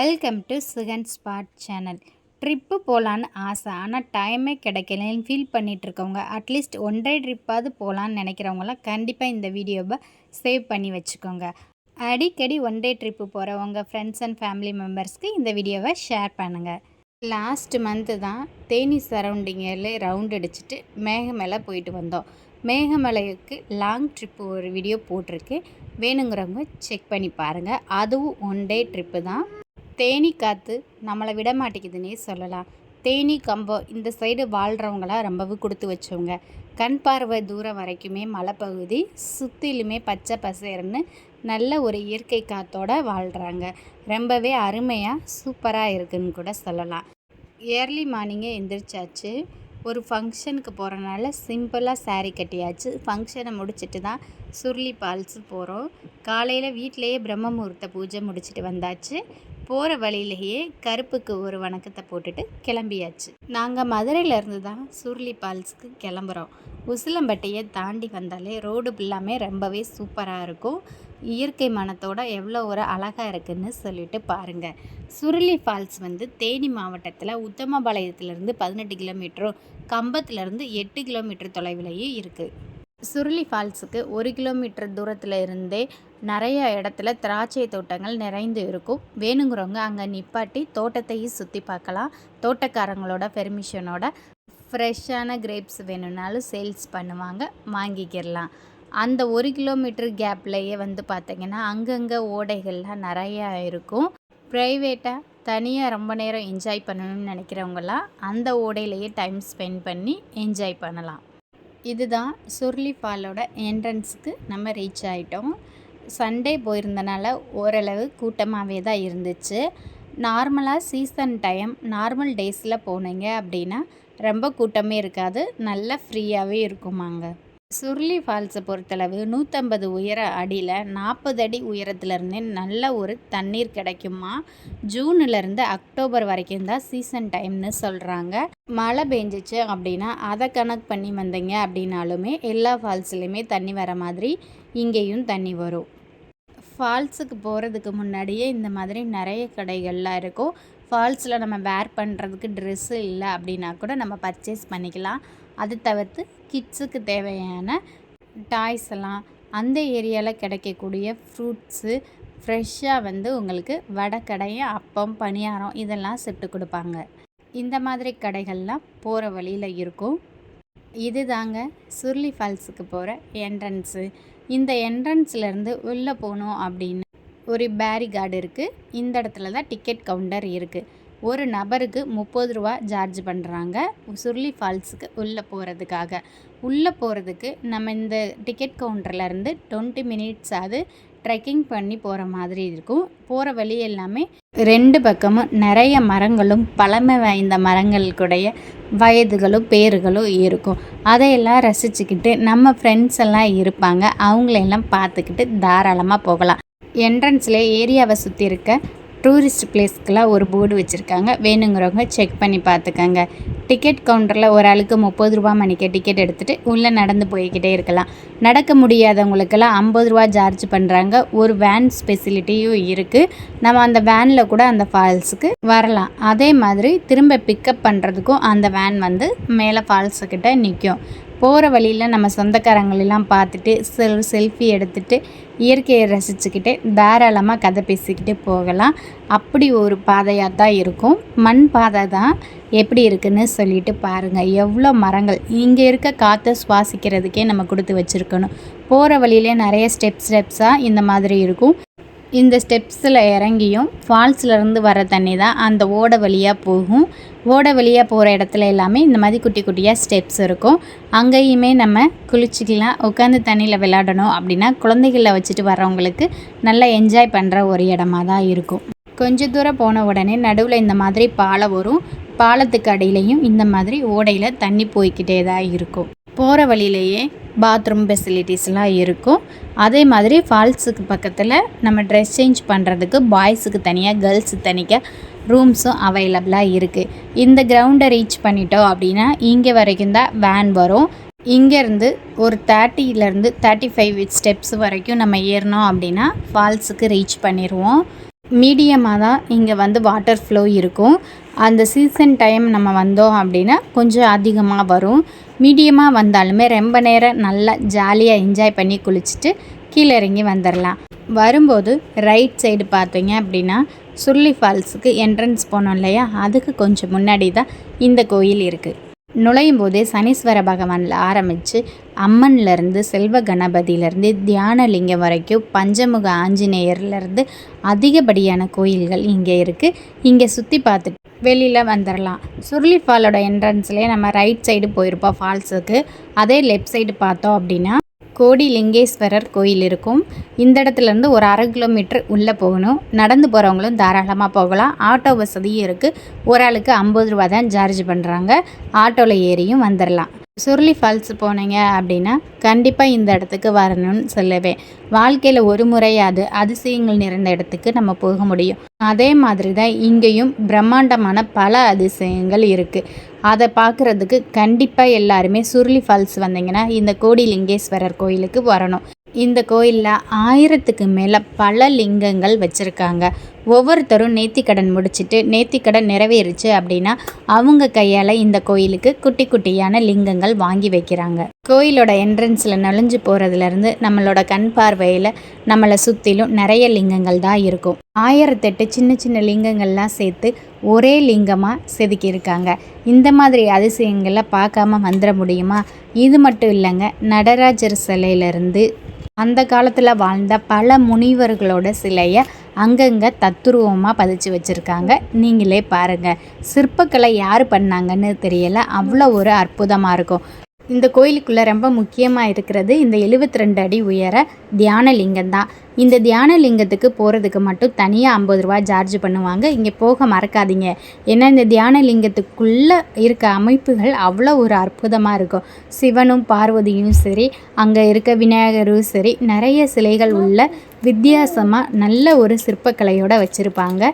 Welcome to Sugan spot channel trip போகலான்னு ஆசை. ஆனால் டைமே கிடைக்கலன்னு ஃபீல் பண்ணிட்டு இருக்கவங்க அட்லீஸ்ட் ஒன்றே ட்ரிப்பாவது போகலான்னு நினைக்கிறவங்களாம் கண்டிப்பாக இந்த வீடியோவை சேவ் பண்ணி வச்சுக்கோங்க. அடிக்கடி ஒன் டே ட்ரிப்பு போகிறவங்க ஃப்ரெண்ட்ஸ் அண்ட் ஃபேமிலி மெம்பர்ஸ்க்கு இந்த வீடியோவை ஷேர் பண்ணுங்கள் லாஸ்ட் மந்த்து தான் தேனி சரௌண்டிங்கில் ரவுண்ட் அடிச்சுட்டு மேகமலை போயிட்டு வந்தோம். மேகமலைக்கு லாங் ட்ரிப்பு ஒரு வீடியோ போட்டிருக்கு. வேணுங்கிறவங்க செக் பண்ணி பாருங்கள் அதுவும் ஒன் டே ட்ரிப்பு தான். தேனி காற்று நம்மளை விட மாட்டேங்குதுன்னே சொல்லலாம். தேனி கம்பம் இந்த சைடு வாழ்கிறவங்களாம் ரொம்பவும் கொடுத்து வச்சவங்க. கண் பார்வை தூரம் வரைக்குமே மலைப்பகுதி சுற்றிலுமே பச்சை பசேர்னு நல்ல ஒரு இயற்கை காற்றோடு வாழ்கிறாங்க ரொம்பவே அருமையாக சூப்பராக இருக்குன்னு கூட சொல்லலாம். ஏர்லி மார்னிங்கே எந்திரிச்சாச்சு. ஒரு ஃபங்க்ஷனுக்கு போகிறனால சிம்பிளாக saree கட்டியாச்சு. ஃபங்க்ஷனை முடிச்சிட்டு தான் சுருளி பால்ஸ் போகிறோம் காலையில் வீட்டிலையே பிரம்ம முகூர்த்த பூஜை முடிச்சிட்டு வந்தாச்சு. போகிற வழியிலேயே கருப்புக்கு ஒரு வணக்கத்தை போட்டுட்டு கிளம்பியாச்சு. நாங்கள் மதுரையிலேருந்து தான் சுருளி பால்ஸ்க்கு கிளம்புறோம். உசிலம்பட்டியை தாண்டி வந்தாலே ரோடு ஃபுல்லாமே ரொம்பவே சூப்பராக இருக்கும். இயற்கை மனத்தோட எவ்வளோ ஒரு அழகாக இருக்குன்னு சொல்லிட்டு பாருங்கள் சுருளி ஃபால்ஸ் வந்து தேனி மாவட்டத்தில் உத்தமபாளையத்துலேருந்து பதினெட்டு கிலோமீட்டரும் கம்பத்துலேருந்து எட்டு கிலோமீட்டர் தொலைவிலேயே இருக்குது சுருளி ஃபால்ஸுக்கு ஒரு கிலோமீட்டர் தூரத்தில் இருந்தே நிறைய இடத்துல திராட்சை தோட்டங்கள் நிறைந்து இருக்கும். வேணுங்கிறவங்க அங்கே நிப்பாட்டி தோட்டத்தையும் சுற்றி பார்க்கலாம். தோட்டக்காரங்களோட பெர்மிஷனோட ஃப்ரெஷ்ஷான கிரேப்ஸ் வேணும்னாலும் சேல்ஸ் பண்ணுவாங்க வாங்கிக்கிடலாம். அந்த ஒரு கிலோமீட்டர் கேப்லேயே வந்து பார்த்திங்கன்னா அங்கங்கே ஓடைகள்லாம் நிறையா இருக்கும். ப்ரைவேட்டாக தனியாக ரொம்ப நேரம் என்ஜாய் பண்ணணும்னு நினைக்கிறவங்களாம் அந்த ஓடையிலேயே டைம் ஸ்பெண்ட் பண்ணி என்ஜாய் பண்ணலாம். இதுதான் சுருளி ஃபாலோட என்ட்ரன்ஸுக்கு நம்ம ரீச் ஆகிட்டோம் சண்டே போயிருந்தனால ஓரளவு கூட்டமாகவே தான் இருந்துச்சு. நார்மலாக சீசன் டைம் நார்மல் டேஸில் போனீங்க அப்படின்னா ரொம்ப கூட்டமே இருக்காது. நல்லா ஃப்ரீயாகவே இருக்குமாங்க. சுருளி ஃபால்ஸை பொறுத்தளவு நூற்றம்பது உயர அடியில் நாற்பது அடி உயரத்துலேருந்தே நல்ல ஒரு தண்ணீர் கிடைக்குமா? ஜூன்லேருந்து அக்டோபர் வரைக்கும் தான் சீசன் டைம்னு சொல்கிறாங்க மழை பெஞ்சிச்சு அப்படின்னா அதை கணக்கு பண்ணி வந்தீங்க அப்படின்னாலுமே எல்லா ஃபால்ஸ்லேயுமே தண்ணி வர மாதிரி இங்கேயும் தண்ணி வரும். ஃபால்ஸுக்கு போகிறதுக்கு முன்னாடியே இந்த மாதிரி நிறைய கடைகள்லாம் இருக்கும். ஃபால்ஸில் நம்ம வேர் பண்ணுறதுக்கு ட்ரெஸ்ஸு இல்லை அப்படின்னா கூட நம்ம பர்ச்சேஸ் பண்ணிக்கலாம். அது தவிர்த்து கிட்ஸுக்கு தேவையான டாய்ஸ் எல்லாம் அந்த ஏரியாவில் கிடைக்கக்கூடிய ஃப்ரூட்ஸு ஃப்ரெஷ்ஷாக வந்து உங்களுக்கு வடை கடையும் அப்பம் பணியாரம் இதெல்லாம் சுட்டு கொடுப்பாங்க. இந்த மாதிரி கடைகள்லாம் போகிற வழியில் இருக்கும். இது தாங்க சுருளி ஃபால்ஸுக்கு போகிற என்ட்ரன்ஸு இந்த என்ட்ரன்ஸ்லேருந்து உள்ளே போகணும் அப்படின்னு ஒரு பேரிகார்டு இருக்குது இந்த இடத்துல தான் டிக்கெட் கவுண்டர் இருக்குது ஒரு நபருக்கு முப்பது ரூபா சார்ஜ் பண்ணுறாங்க சுருளி ஃபால்ஸுக்கு உள்ளே போகிறதுக்காக உள்ளே போகிறதுக்கு நம்ம இந்த டிக்கெட் கவுண்டர்லேருந்து டுவெண்ட்டி மினிட்ஸ் ஆகுது ட்ரெக்கிங் பண்ணி போகிற மாதிரி இருக்கும். போகிற வழி எல்லாமே ரெண்டு பக்கமும் நிறைய மரங்களும் பழமை வாய்ந்த மரங்களுக்குடைய வயதுகளும் பேர்களும் இருக்கும். அதையெல்லாம் ரசிச்சுக்கிட்டு நம்ம ஃப்ரெண்ட்ஸ் எல்லாம் இருப்பாங்க. அவங்களையெல்லாம் பார்த்துக்கிட்டு தாராளமாக போகலாம். என்ட்ரன்ஸில் ஏரியாவை சுற்றி இருக்க டூரிஸ்ட் பிளேஸ்க்கெலாம் ஒரு போர்டு வச்சுருக்காங்க. வேணுங்கிறவங்க செக் பண்ணி பார்த்துக்கோங்க. டிக்கெட் கவுண்டரில் ஒரு ஆளுக்கு முப்பது ரூபா மணிக்கு டிக்கெட் எடுத்துகிட்டு உள்ளே நடந்து போய்கிட்டே இருக்கலாம். நடக்க முடியாதவங்களுக்கெல்லாம் ஐம்பது ரூபா சார்ஜ் பண்ணுறாங்க. ஒரு வேன் ஸ்பெசிலிட்டியும் இருக்குது நம்ம அந்த வேனில் கூட அந்த ஃபால்ஸுக்கு வரலாம். அதே மாதிரி திரும்ப பிக்கப் பண்ணுறதுக்கும் அந்த வேன் வந்து மேலே ஃபால்ஸுக்கிட்ட நிற்கும். போகிற வழியில் நம்ம சொந்தக்காரங்களெல்லாம் பார்த்துட்டு செல் செல்ஃபி எடுத்துகிட்டு இயற்கையை ரசிச்சுக்கிட்டே தாராளமாக கதை பேசிக்கிட்டு போகலாம். அப்படி ஒரு பாதையாக தான் இருக்கும். மண் பாதை தான் எப்படி இருக்குன்னு சொல்லிட்டு பாருங்கள் எவ்வளோ மரங்கள். இங்கே இருக்க காற்றை சுவாசிக்கிறதுக்கே நம்ம கொடுத்து வச்சுருக்கணும். போகிற வழியிலே நிறைய ஸ்டெப் ஸ்டெப்ஸாக இந்த மாதிரி இருக்கும். இந்த ஸ்டெப்ஸில் இறங்கியும் ஃபால்ஸ்லேருந்து வர தண்ணி தான் அந்த ஓடை வழியாக போகும். ஓடை வழியாக போகிற இடத்துல எல்லாமே இந்த மாதிரி குட்டி குட்டியாக ஸ்டெப்ஸ் இருக்கும். அங்கேயுமே நம்ம குளிச்சிக்கலாம். உட்காந்து தண்ணியில் விளையாடணும் அப்படின்னா குழந்தைகளை வச்சுட்டு வர்றவங்களுக்கு நல்லா என்ஜாய் பண்ணுற ஒரு இடமா தான் இருக்கும். கொஞ்ச தூரம் போன உடனே நடுவில் இந்த மாதிரி பாலம் வரும். பாலத்துக்கு அடியிலையும் இந்த மாதிரி ஓடையில் தண்ணி போய்க்கிட்டே தான் இருக்கும். போகிற வழியிலேயே பாத்ரூம் ஃபெசிலிட்டிஸ்லாம் இருக்கும். அதே மாதிரி ஃபால்ஸுக்கு பக்கத்தில் நம்ம ட்ரெஸ் சேஞ்ச் பண்ணுறதுக்கு பாய்ஸுக்கு தனியாக கேர்ள்ஸுக்கு தனியாக ரூம்ஸும் அவைலபிளாக இருக்குது இந்த கிரவுண்டை ரீச் பண்ணிட்டோம் அப்படின்னா இங்கே வரைக்கும் தான் வேன் வரும். இங்கேருந்து ஒரு தேர்ட்டியிலேருந்து தேர்ட்டி ஃபைவ் ஸ்டெப்ஸ் வரைக்கும் நம்ம ஏறினோம் அப்படின்னா ஃபால்ஸுக்கு ரீச் பண்ணிடுவோம். மீடியமாக தான் இங்கே வந்து வாட்டர் ஃப்ளோ இருக்கும். அந்த சீசன் டைம் நம்ம வந்தோம் அப்படின்னா கொஞ்சம் அதிகமாக வரும். மீடியமாக வந்தாலுமே ரொம்ப நேரம் நல்லா ஜாலியாக என்ஜாய் பண்ணி குளிச்சுட்டு கீழே இறங்கி வந்துடலாம் வரும்போது ரைட் சைடு பார்த்தீங்க அப்படின்னா சுருளி ஃபால்ஸுக்கு என்ட்ரன்ஸ் போனோம் இல்லையா? அதுக்கு கொஞ்சம் முன்னாடி தான் இந்த கோயில் இருக்குது நுழையும் போதே சனீஸ்வர பகவானில் ஆரம்பித்து அம்மன்லேருந்து செல்வ கணபதியிலேருந்து தியானலிங்கம் வரைக்கும் பஞ்சமுக ஆஞ்சநேயர்லேருந்து அதிகப்படியான கோயில்கள் இங்கே இருக்குது இங்கே சுற்றி பார்த்துட்டு வெளியில் வந்துடலாம் சுருளி ஃபாலோட என்ட்ரன்ஸ்லேயே நம்ம ரைட் சைடு போயிருப்போம் ஃபால்ஸுக்கு அதே லெஃப்ட் சைடு பார்த்தோம் அப்படின்னா கோடி லிங்கேஸ்வரர் கோயில் இருக்கும். இந்த இடத்துலேருந்து ஒரு அரை கிலோமீட்டர் உள்ளே போகணும். நடந்து போகிறவங்களும் தாராளமாக போகலாம். ஆட்டோ வசதியும் இருக்குது ஒரு ஆளுக்கு ஐம்பது ரூபா தான் சார்ஜ் பண்ணுறாங்க ஆட்டோவில் ஏறியும் வந்துடலாம் சுருளி ஃபால்ஸ் போனீங்க அப்படின்னா கண்டிப்பாக இந்த இடத்துக்கு வரணும்னு சொல்லுவேன். வாழ்க்கையில் ஒரு முறையாவது அதிசயங்கள் நிறைந்த இடத்துக்கு நம்ம போக முடியும். அதே மாதிரி தான் இங்கேயும் பிரம்மாண்டமான பல அதிசயங்கள் இருக்குது அதை பார்க்குறதுக்கு கண்டிப்பாக எல்லாருமே சுருளி ஃபால்ஸ் வந்தீங்கன்னா இந்த கோடிலிங்கேஸ்வரர் கோயிலுக்கு வரணும். இந்த கோயிலில் ஆயிரத்துக்கு மேலே பல லிங்கங்கள் வச்சுருக்காங்க. ஒவ்வொருத்தரும் நேத்திக்கடன் முடிச்சுட்டு நேத்திக்கடன் நிறைவேறுச்சு அப்படின்னா அவங்க கையால் இந்த கோயிலுக்கு குட்டி குட்டியான லிங்கங்கள் வாங்கி வைக்கிறாங்க. கோயிலோட என்ட்ரன்ஸில் நுழைஞ்சு போகிறதுலேருந்து நம்மளோட கண் பார்வையில் நம்மளை சுற்றிலும் நிறைய லிங்கங்கள் தான் இருக்கும். ஆயிரத்தெட்டு சின்ன சின்ன லிங்கங்கள்லாம் சேர்த்து ஒரே லிங்கமாக செதுக்கியிருக்காங்க. இந்த மாதிரி அதிசயங்களை பார்க்காம வந்துட முடியுமா? இது மட்டும் இல்லைங்க நடராஜர் சிலையிலேருந்து அந்த காலத்தில் வாழ்ந்த பல முனிவர்களோட சிலையை அங்கங்கே தத்துருவமாக பதிச்சு வச்சுருக்காங்க. நீங்களே பாருங்கள் சிற்பக்கலை யார் பண்ணாங்கன்னு தெரியலை. அவ்வளோ ஒரு அற்புதமாக இருக்கும். இந்த கோயிலுக்குள்ளே ரொம்ப முக்கியமாக இருக்கிறது இந்த எழுபத்தி ரெண்டு அடி உயர தியான லிங்கம் தான். இந்த தியான லிங்கத்துக்கு போகிறதுக்கு மட்டும் தனியாக ஐம்பது ரூபா சார்ஜ் பண்ணுவாங்க. இங்கே போக மறக்காதீங்க. ஏன்னா இந்த தியான லிங்கத்துக்குள்ளே இருக்க அமைப்புகள் அவ்வளோ ஒரு அற்புதமாக இருக்கும். சிவனும் பார்வதியும் சரி அங்கே இருக்க விநாயகரும் சரி நிறைய சிலைகள் உள்ள வித்தியாசமாக நல்ல ஒரு சிற்பக்கலையோடு வச்சுருப்பாங்க.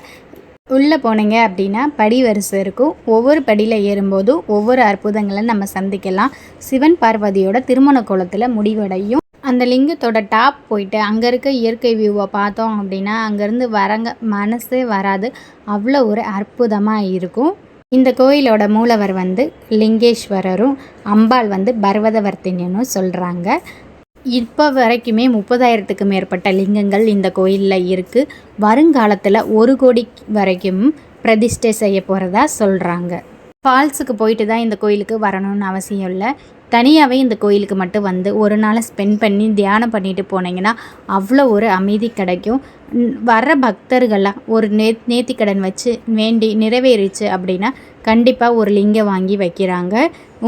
உள்ளே போனீங்க அப்படின்னா படி வரிசை இருக்கும். ஒவ்வொரு படியில் ஏறும்போதும் ஒவ்வொரு அற்புதங்களை நம்ம சந்திக்கலாம். சிவன் பார்வதியோட திருமண கோலத்தில் முடிவடையும். அந்த லிங்கத்தோட டாப் போயிட்டு அங்கே இருக்க இயற்கை வியூவை பார்த்தோம் அப்படின்னா அங்கேருந்து வரங்க மனசே வராது. அவ்வளோ ஒரு அற்புதமாக இருக்கும். இந்த கோயிலோட மூலவர் வந்து லிங்கேஸ்வரரும் அம்பாள் வந்து பர்வதவர்த்தினும் சொல்கிறாங்க இப்போ வரைக்குமே முப்பதாயிரத்துக்கு மேற்பட்ட லிங்கங்கள் இந்த கோயிலில் இருக்குது வருங்காலத்தில் ஒரு கோடி வரைக்கும் பிரதிஷ்டை செய்ய போகிறதா சொல்கிறாங்க ஃபால்ஸுக்கு போயிட்டு தான் இந்த கோயிலுக்கு வரணும்னு அவசியம் இல்லை. தனியாகவே இந்த கோயிலுக்கு மட்டும் வந்து ஒரு நாளை ஸ்பெண்ட் பண்ணி தியானம் பண்ணிட்டு போனீங்கன்னா அவ்வளோ ஒரு அமைதி கிடைக்கும். வர்ற பக்தர்கள்லாம் ஒரு நே நேர்த்திக்கடன் வச்சு வேண்டி நிறைவேறிச்சு அப்படின்னா கண்டிப்பாக ஒரு லிங்கம் வாங்கி வைக்கிறாங்க.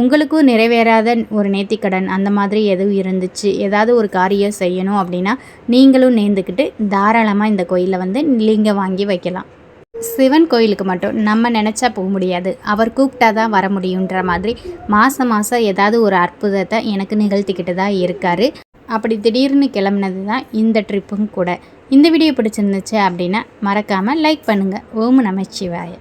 உங்களுக்கும் நிறைவேறாத ஒரு நேர்த்திக்கடன் அந்த மாதிரி எதுவும் இருந்துச்சு ஏதாவது ஒரு காரியம் செய்யணும் அப்படின்னா நீங்களும் நேர்ந்துக்கிட்டு தாராளமாக இந்த கோயிலில் வந்து லிங்கம் வாங்கி வைக்கலாம். சிவன் கோயிலுக்கு மட்டும் நம்ம நினச்சா போக முடியாது. அவர் கூப்பிட்டா தான் வர முடியுன்ற மாதிரி மாதம் மாதம் ஏதாவது ஒரு அற்புதத்தை எனக்கு நிகழ்த்திக்கிட்டு தான் இருக்கார். அப்படி திடீர்னு கிளம்புனது தான் இந்த ட்ரிப்பும் கூட. இந்த வீடியோ பிடிச்சிருந்துச்சு அப்படின்னா மறக்காமல் லைக் பண்ணுங்கள் ஓம் நமச்சிவாய.